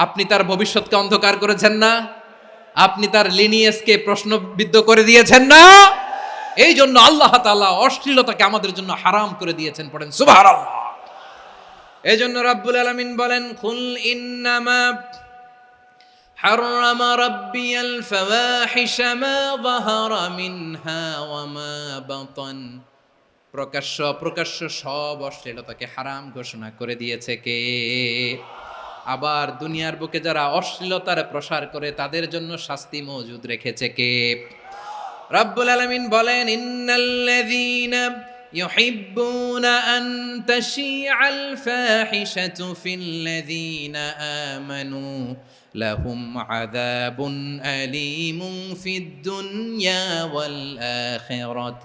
আপনি তার ভবিষ্যৎকে অন্ধকার করেছেন না আপনি তার লিনিয়েসকে প্রশ্নবিদ্ধ করে দিয়েছেন না এই জন্য আল্লাহ তাআলা অশ্লীলতাকে আমাদের জন্য হারাম করে দিয়েছেন পড়েন সুবহানাল্লাহ এই জন্য রাব্বুল আলামিন বলেন কুল ইন্নামা حرم ربي الفواحش ما ظهر منها وما بطن প্রকাশ্য প্রকাশ্য সব অশ্লীলতাকে হারাম ঘোষণা করে দিয়েছে কে আবার দুনিয়ার বুকে যারা অশ্লীলতার প্রসার করে তাদের জন্য শাস্তি মজুদ রেখেছে কে রব্বুল আলামিন বলেন ইন্নাল্লাযীনা يحبون أن تشيع الفاحشة في الذين آمنوا لهم عذاب أليم في الدنيا والآخرة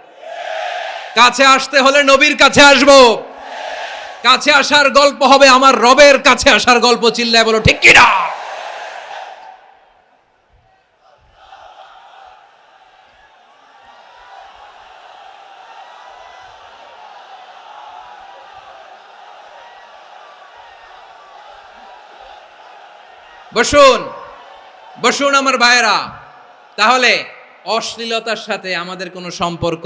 কাছে আসতে হলে নবীর কাছে আসব। কাছে আসার গল্প হবে আমার রবের কাছে আসার গল্প চিল্লায় বলো, ঠিক কিনা? বসুন বসুন আমার ভাইয়েরা। তাহলে অশ্লীলতার সাথে আমাদের কোনো সম্পর্ক?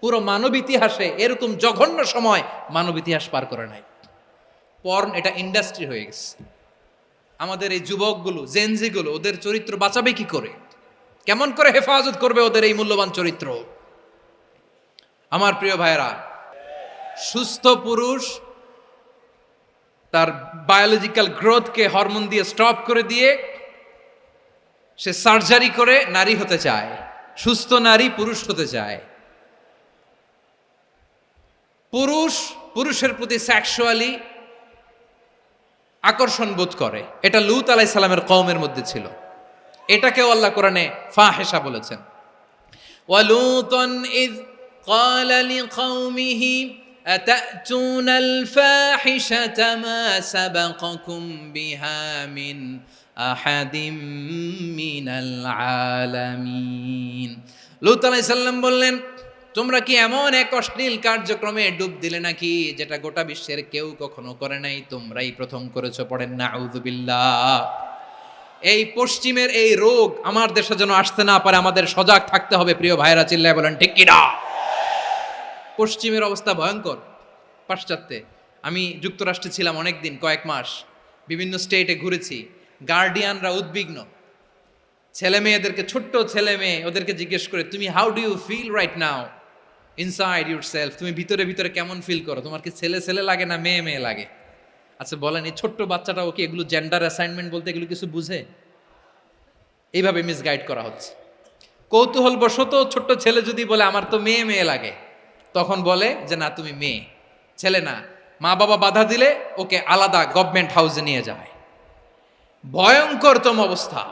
পুরো মানব ইতিহাসে এরকম জঘন্য সময় মানব ইতিহাস পার করে নাই। পর্ন এটা ইন্ডাস্ট্রি হয়ে গেছে। আমাদের এই যুবকগুলো জেনজিগুলো ওদের চরিত্র বাঁচাবে কি করে? কেমন করে হেফাজত করবে ওদের এই মূল্যবান চরিত্র? আমার প্রিয় ভাইরা সুস্থ পুরুষ তার বায়োলজিক্যাল গ্রোথকে হরমোন দিয়ে স্টপ করে দিয়ে সে সার্জারি করে নারী হতে চায়। সুস্থ নারী পুরুষ হতে চায়। পুরুষ পুরুষের প্রতি সেক্সুয়ালি আকর্ষণ বোধ করে এটা লুত আলাই সালামের কওমের মধ্যে ছিল এটাকেও আল্লাহ কোরআনে ফাহেসা বলেছেন ولوطا إذ قال لقومه أتأتون الفاحشة ما سبقكم بها من أحد من العالمين লুত আলাই সাল্লাম বললেন তোমরা কি এমন এক অশ্লীল কার্যক্রমে ডুব দিলে নাকি যেটা গোটা বিশ্বের কেউ কখনো করে নাই? তোমরাই প্রথম করেছ পড়েন না আউযুবিল্লাহ এই পশ্চিমের এই রোগ আমার দেশে যেন আসতে না পারে, আমাদের সজাগ থাকতে হবে, প্রিয় ভাইরা চিল্লায় বলেন, ঠিক কিনা পশ্চিমের অবস্থা ভয়ঙ্কর। পাশ্চাত্যে আমি যুক্তরাষ্ট্রে ছিলাম অনেক দিন কয়েক মাস। বিভিন্ন স্টেটে ঘুরেছি। গার্ডিয়ানরা উদ্বিগ্ন। ছেলে মেয়েদেরকে ছোট্ট ছেলে মেয়ে ওদেরকে জিজ্ঞেস করে, তুমি how do you feel right now inside yourself তুমি ভিতরে ভিতরে কেমন ফিল করো? তোমার কি ছেলে ছেলে লাগে না মেয়ে মেয়ে লাগে? আচ্ছা বলেন, এই ছোট্ট বাচ্চাটা ওকে এগুলো জেন্ডার অ্যাসাইনমেন্ট বলতে এগুলো কিছু বুঝে? এইভাবে মিসগাইড করা হচ্ছে। কৌতূহল বশত ছোট্ট ছেলে যদি বলে, আমার তো মেয়ে মেয়ে লাগে, তখন বলে যে, না, তুমি মেয়ে, ছেলে না। মা বাবা বাধা দিলে ওকে আলাদা গভর্নমেন্ট হাউসে নিয়ে যায়। ভয়ঙ্করতম অবস্থা।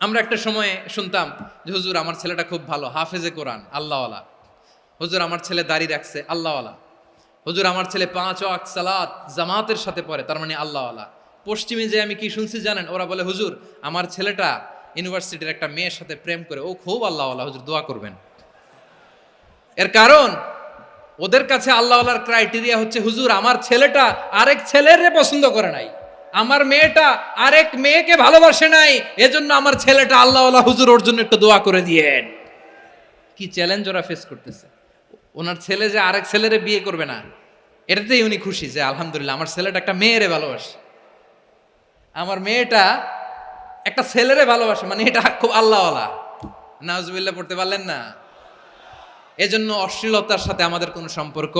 আমরা একটা সময়ে শুনতাম যে, হুজুর, আমার ছেলেটা খুব ভালো, হাফেজে কোরআন, আল্লাহওয়ালা। হুজুর আমার ছেলে দাড়ি রাখছে, আল্লাহওয়ালা। হুজুর আমার ছেলে পাঁচ ওয়াক সালাত জামাতের সাথে পড়ে, তার মানে আল্লাহওয়ালা। পশ্চিমে যে আমি কি শুনছি জানেন? ওরা বলে, হুজুর, আমার ছেলেটা ইউনিভার্সিটির একটা মেয়ের সাথে প্রেম করে, ও খুব আল্লাহওয়ালা, হুজুর দোয়া করবেন। এর কারণ, ওদের কাছে আল্লাহওয়ালার ক্রাইটেরিয়া হচ্ছে, হুজুর, আমার ছেলেটা আরেক ছেলের পছন্দ করে নাই। আমার মেয়েটা আরেক মেয়েকে ভালোবাসে নাই। এজন্য আমার ছেলেটা আল্লাহওয়ালা, হুজুর, ওর জন্য একটু দোয়া করে দিয়েন। কি চ্যালেঞ্জ ওরা ফেস করতেছে। ওনার ছেলে যে আরেক ছেলেরে বিয়ে করবে না, এটাতেই উনি খুশি যে আলহামদুলিল্লাহ, আমার ছেলেটা একটা মেয়েরে ভালোবাসে। আমার মেয়েটা একটা ছেলেরে ভালোবাসে মানে এটা খুব আল্লাহওয়ালা। নাজবিল্লা পড়তে পারলেন না? এজন্য অশ্লীলতার সাথে আমাদের কোনো সম্পর্ক